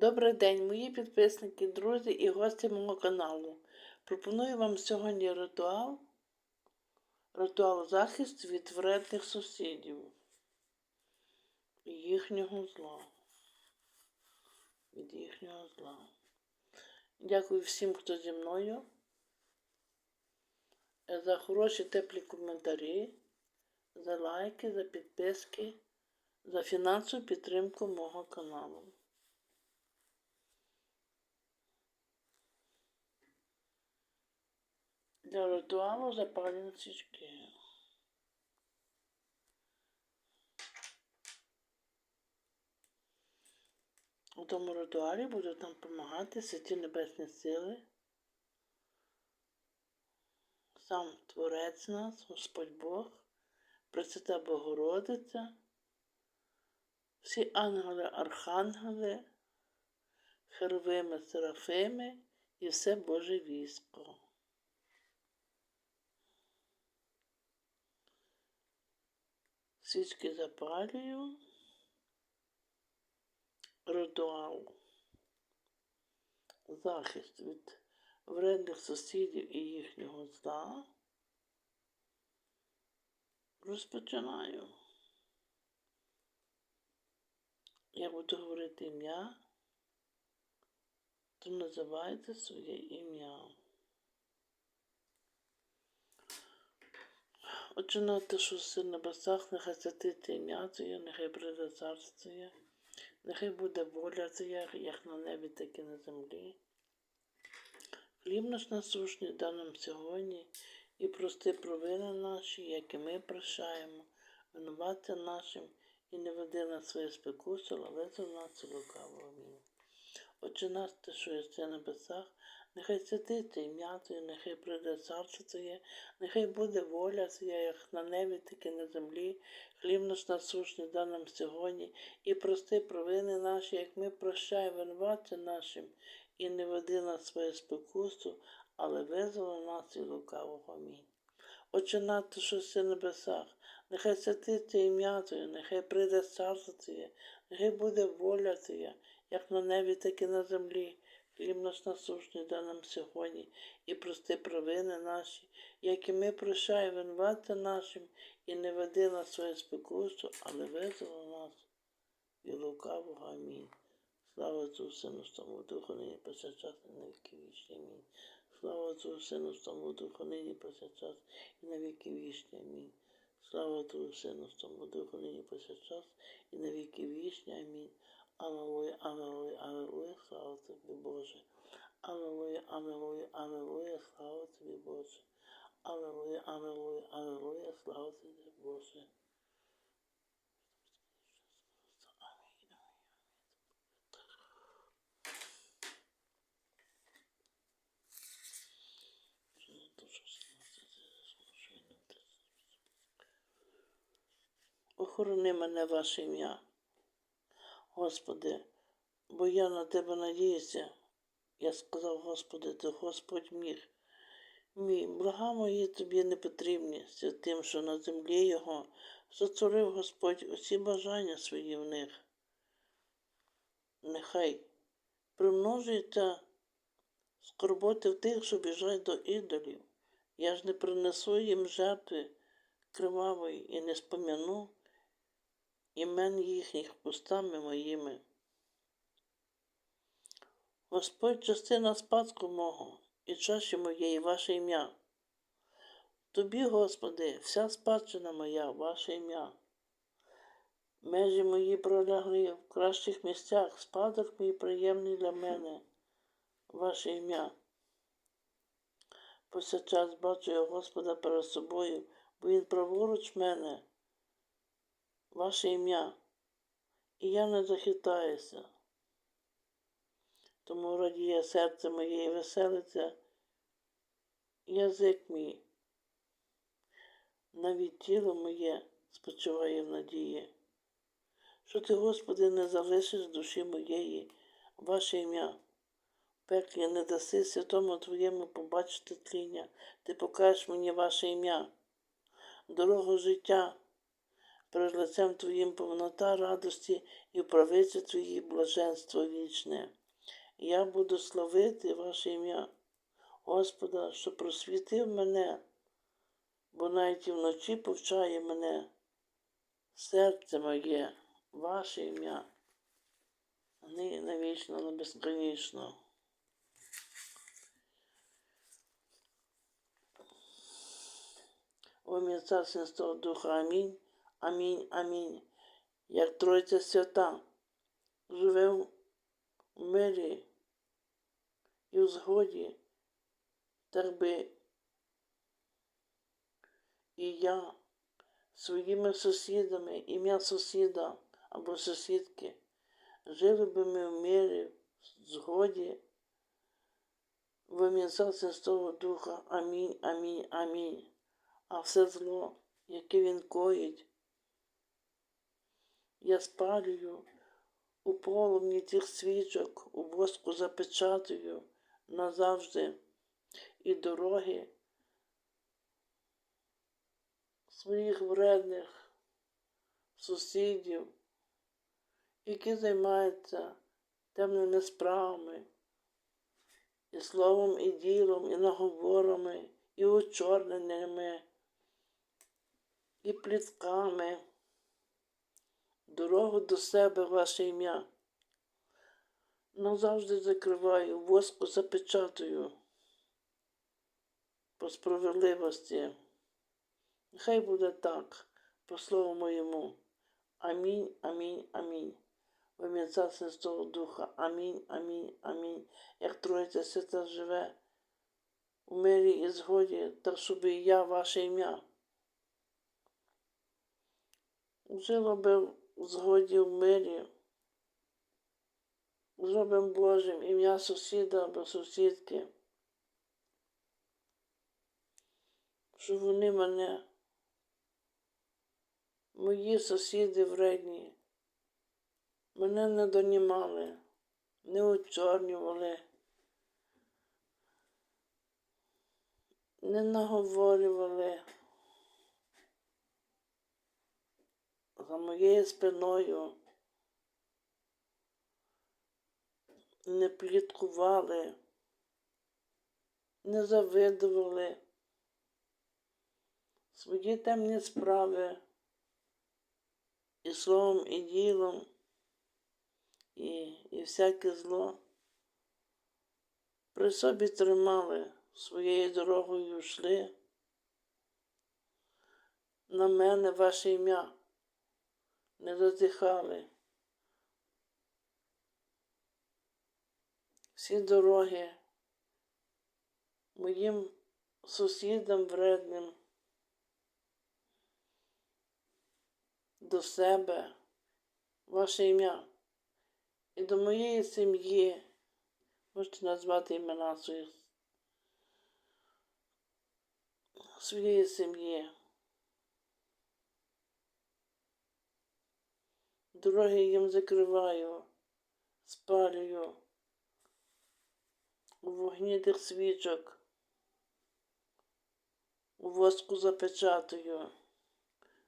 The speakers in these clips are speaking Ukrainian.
Добрий день, мої підписники, друзі і гості мого каналу. Пропоную вам сьогодні ритуал, ритуал захист від вредних сусідів і їхнього зла. Від їхнього зла. Дякую всім, хто зі мною. За хороші теплі коментарі, за лайки, за підписки, за фінансову підтримку мого каналу. Для ритуалу запалені свічки. У тому ритуалі будуть нам допомагати святі небесні сили, сам Творець нас, Господь Бог, Пресвята Богородиця, всі ангели, архангели, херовими, серафими і все Боже військо. Свічки запалюю. Ритуал. Захист від вредних сусідів і їхнього зла. Розпочинаю. Я буду говорити ім'я, то називайте своє ім'я. Отже, на те, що все на небесах, нехай святиться ім'я Твоє, нехай прийде царство нехай буде воля Твоя, як на небі, так і на землі. Хліб наш насушний дай нам сьогодні, і прости провини наші, як і ми прощаємо, винувати нашим, і не веди на своє спекусу, але за нас лукаво. Отче наш, ти, що єси на небесах, нехай святиться ім'я Твоє, нехай прийде царство Твоє, нехай буде воля Твоя, як на небі, так і на землі. Хліб наш насушний дай нам сьогодні, і прости провини наші, як ми прощаємо винувати нашим, і не веди на своє спокусу, але визволи нас від лукавого. Амінь. Отче наш, ти, що на небесах, нехай святиться ім'я Твоє, нехай прийде царство Твоє, нехай буде воля Твоя, як на небі, так і на землі. Хліб наш насушний дай нам сьогодні, і прости провини наші, як і ми прощаємо винувати нашим, і не веди на своє спокусу, але визволи нас від лукавого. Амінь. Слава Отцу, Сину, Святому Духу, нині повсякчас і на віки вічні. Амінь. Слава Отцу, Сину, Святому Духу, нині повсякчас і на віки вічні. Амінь. Слава Отцу, Сину, Святому Духу, нині повсякчас і на віки вічні. Амінь. Аллилуйя, аллилуйя, аллилуйя, слава тобі, Боже. Аллилуйя, аллилуйя, аллилуйя, слава тобі, Боже. Аллилуйя, аллилуйя, аллилуйя, слава тобі, Боже. Охорони мене ваше ім'я. Господи, бо я на тебе надіюся. Я сказав, Господи, ти Господь міг. Мій, блага мої тобі не потрібні, святим, що на землі його зацурив Господь усі бажання свої в них. Нехай примножується скорботи в тих, що біжать до ідолів. Я ж не принесу їм жертви кривавої і не спом'яну імен їхніх устами моїми. Господь частина спадку мого і чаші моєї ваше ім'я. Тобі, Господи, вся спадщина моя, ваше ім'я. Межі мої пролягли в кращих місцях, спадок мій приємний для мене, ваше ім'я. Повсякчас бачу я Господа перед собою, бо Він праворуч мене, ваше ім'я, і я не захитаюся. Тому радіє серце моє і веселиться, язик мій, навіть тіло моє спочиває в надії, що ти, Господи, не залишиш душі моєї, ваше ім'я. Пеклі не даси святому Твоєму побачити тління, ти покажеш мені ваше ім'я, дорогу життя, перед лицем Твоїм повнота радості і в Твоїй блаженство вічне. Я буду славити ваше ім'я, Господа, що просвітив мене, бо навіть і вночі повчає мене серце моє, ваше ім'я, нині навічно, на безконечно. О ім'я Отця, Сина, Святого Духа, амінь, амінь, амінь. Як Тройця свята живе в мирі і в згоді, так би і я своїми сусідами, ім'я сусіда або сусідки, жили би ми в мирі, в згоді, в ім'я Святого Духа, амінь, амінь, амінь а все зло, яке він коїть, я спалюю у полум'ї тих свічок, у воску запечатую назавжди і дороги своїх вредних сусідів, які займаються темними справами, і словом, і ділом, і наговорами, і учорненнями і плітками. Дорогу до себе ваше ім'я. Назавжди закриваю, воску запечатую по справедливості. Нехай буде так, по слову моєму. Амінь, амінь, амінь. В ім'я Отця Святого Духа. Амінь, амінь, амінь. Як Троїця Свята живе у мирі і згоді, так щоб і я ваше ім'я. Жила би згоді в мирі, зробим Божим ім'я сусіда або сусідки, щоб вони мене, мої сусіди вредні, мене не донімали, не очорнювали, не наговорювали. За моєю спиною не пліткували, не завидували свої темні справи і словом, і ділом, і, і всяке зло при собі тримали, своєю дорогою йшли. На мене ваше ім'я не зазіхали. Всі дороги моїм сусідам вредним до себе, ваше ім'я і до моєї сім'ї, можете назвати імена своїх своєї сім'ї. Дороги їм закриваю, спалюю у вогні тих свічок, у воску запечатую,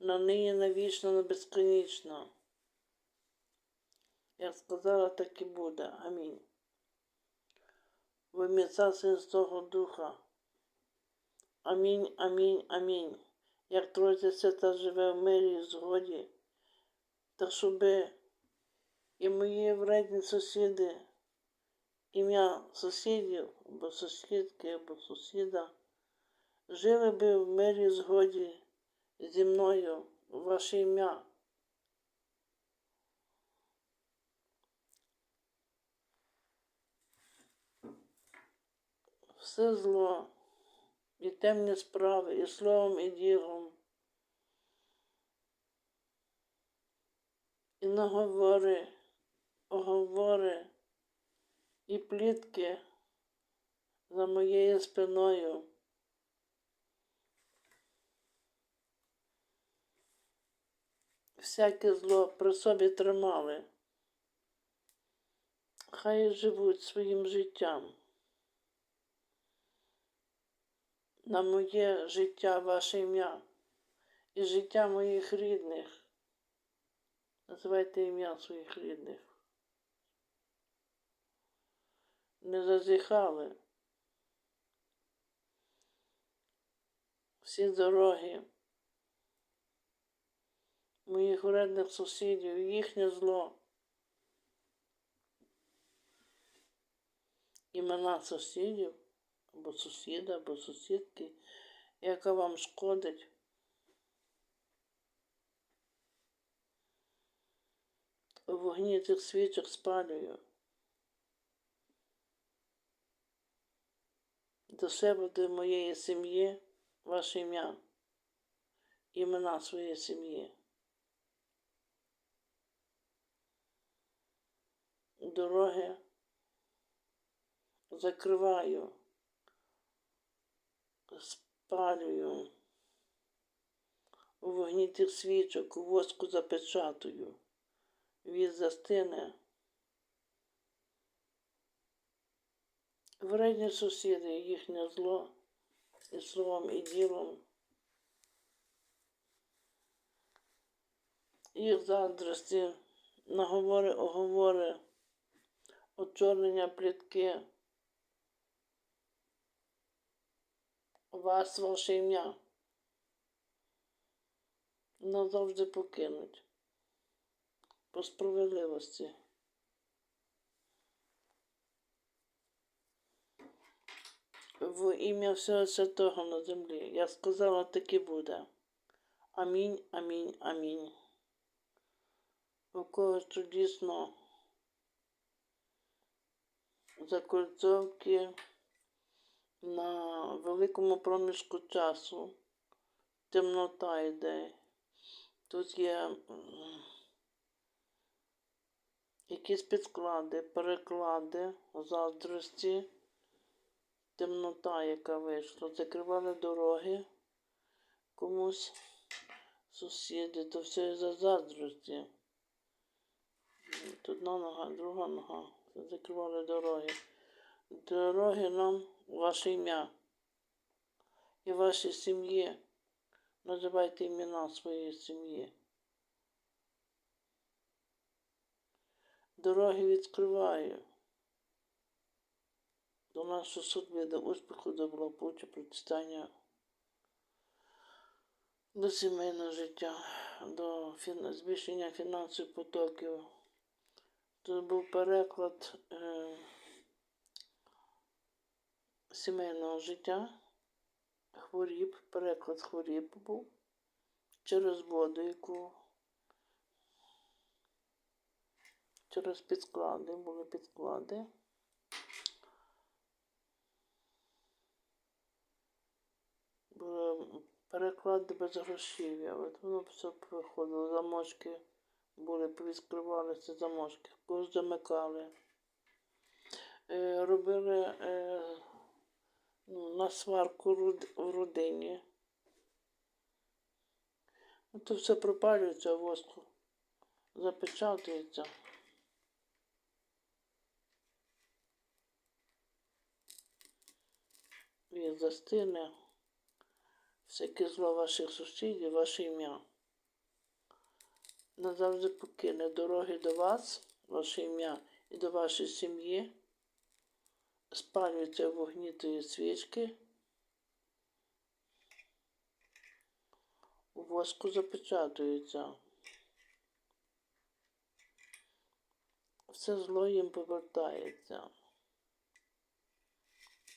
на нині навічно, на безконечно. Як сказала, так і буде. Амінь. В ім'я Святого Духа. Амінь, амінь, амінь. Як Тройця Свята живе в мирі і згоді та щоб і мої вредні сусіди, ім'я сусідів або сусідки, або сусіда, жили би в мирі згоді зі мною ваше ім'я. Все зло і темні справи, і словом, і ділом. І наговори, оговори і плітки за моєю спиною. Всяке зло при собі тримали, хай живуть своїм життям. На моє життя ваше ім'я і життя моїх рідних Називайте ім'я своїх рідних. Не зазіхали. Всі дороги моїх вредних сусідів, їхнє зло. Імена сусідів, або сусіда, або сусідки, яка вам шкодить. У вогні цих свічок спалюю. До себе, до моєї сім'ї, ваше ім'я, імена своєї сім'ї. Дороги закриваю, спалюю, у вогні тих свічок, у воску запечатую, від застине. Вредні сусіди, їхнє зло і словом, і ділом. Їх заздрості, наговори, оговори, очорнення плітки. Вас ваше ім'я назавжди покинуть по справедливості. В ім'я всього святого на землі. Я сказала, так і буде. Амінь, амінь, амінь. У когось чудісно закольцовки на великому проміжку часу. Темнота йде. Тут є якісь підклади, переклади, заздрості, темнота, яка вийшла. Закривали дороги комусь, сусіди, то все за заздрості. Одна нога, друга нога. Закривали дороги. Дороги нам ваше ім'я і вашій сім'ї. Називайте імена своєї сім'ї. Дороги відкриваю. До нашого судьби, до успіху, до благополуччя, процвітання, до сімейного життя, до збільшення фінансових потоків. Тут був переклад е... сімейного життя, хворіб, переклад хворіб був через воду, яку через підклади, були підклади. Були переклади без грошів'я. От воно все виходило, замочки були, повідкривалися замочки, когось замикали. Е, робили е, ну, на сварку руд- в родині. Ну, то все пропалюється воску, запечатується. Він застине. Всяке зло ваших сусідів, ваше ім'я. Назавжди покине дороги до вас, ваше ім'я і до вашої сім'ї. Спалюється вогні тої свічки. У воску запечатується. Все зло їм повертається.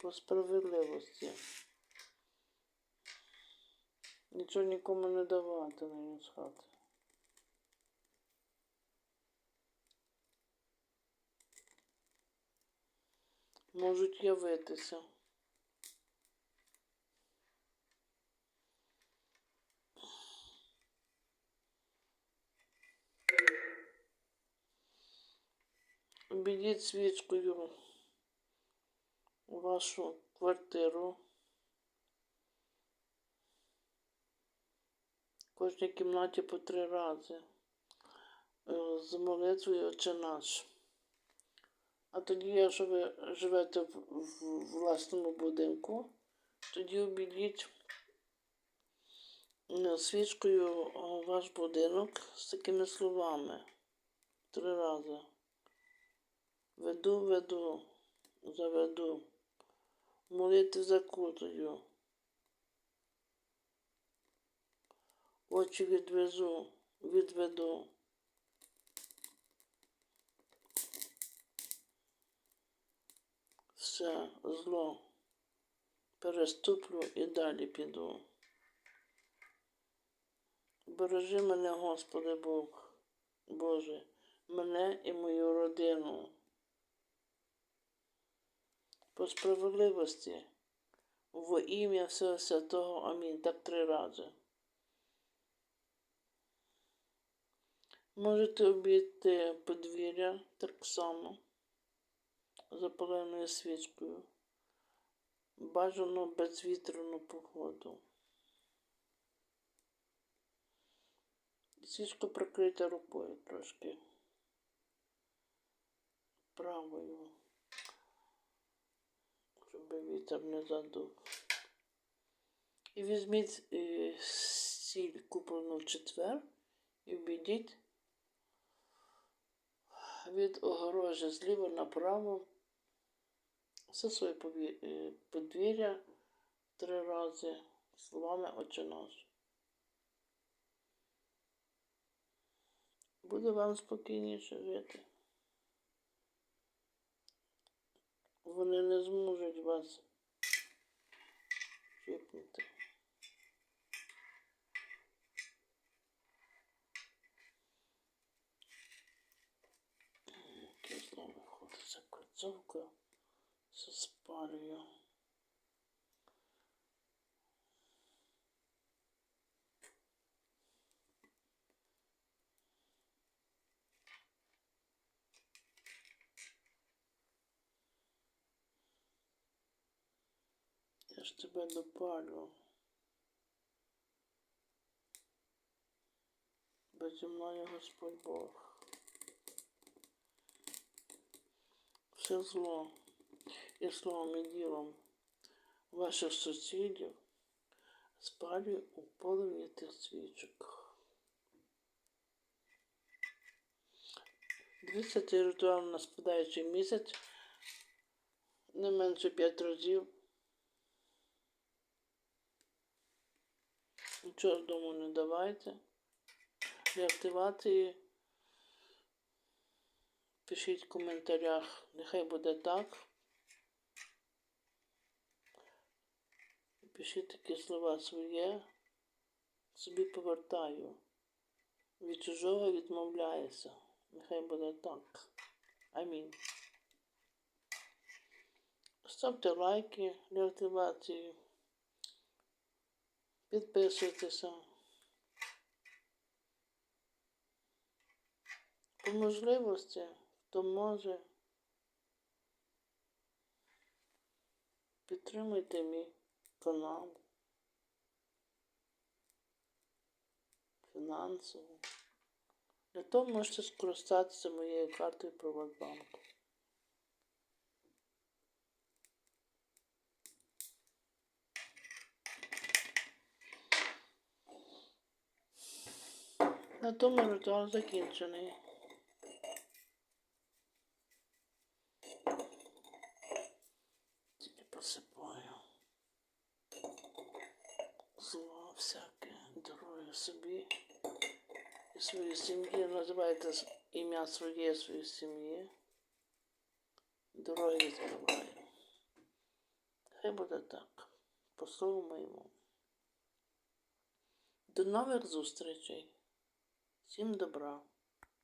По справедливості. Нічого нікому не давати на з хати. Можуть явитися. Обійдіть свічкою вашу квартиру. Кожній кімнаті по три рази. Е, З молитвою Отче наш. А тоді, якщо ви живете в, власному будинку, тоді обійдіть е, свічкою ваш будинок з такими словами. Три рази. Веду, веду, заведу. Молити закутою. Очі відвезу, відведу. Все, зло. Переступлю і далі піду. Бережи мене, Господи Бог, Боже, мене і мою родину. По справедливості, во ім'я Всього Святого, Амінь. Так три рази. Можете обійти подвір'я так само запаленою свічкою. Бажано безвітряну погоду. Свічку прикрийте рукою трошки. Правою. Щоб вітер не задув. І візьміть е, сіль куплену в четвер і обійдіть від огорожі зліва направо все своє е, подвір'я три рази словами «Отче наш». Буде вам спокійніше жити. Вони не зможуть вас чіпнути. Кисло виходить за кольцовкою, все спалюю. Я ж тебе допалю. Безі мною Господь Бог. Все зло і словом і ділом ваших сусідів спалюю у полум'ї тих свічок. Дивіться цей ритуал на спадаючий місяць не менше п'ять разів. Нічого дому не давайте. Для активації пишіть в коментарях, нехай буде так. Пишіть такі слова своє, собі повертаю. Від чужого відмовляюся. Нехай буде так. Амінь. Ставте лайки для активації. Підписуйтеся. По можливості, хто може, підтримуйте мій канал фінансово. Для того можете скористатися моєю картою Приватбанку. На тому ритуал закінчений. Тільки посипаю. Зло всяке, дороги собі і своїй сім'ї. Називайте ім'я своєї своєї сім'ї. Дороги відкриваю. Хай буде так. По слову моєму. До нових зустрічей. Всім добра.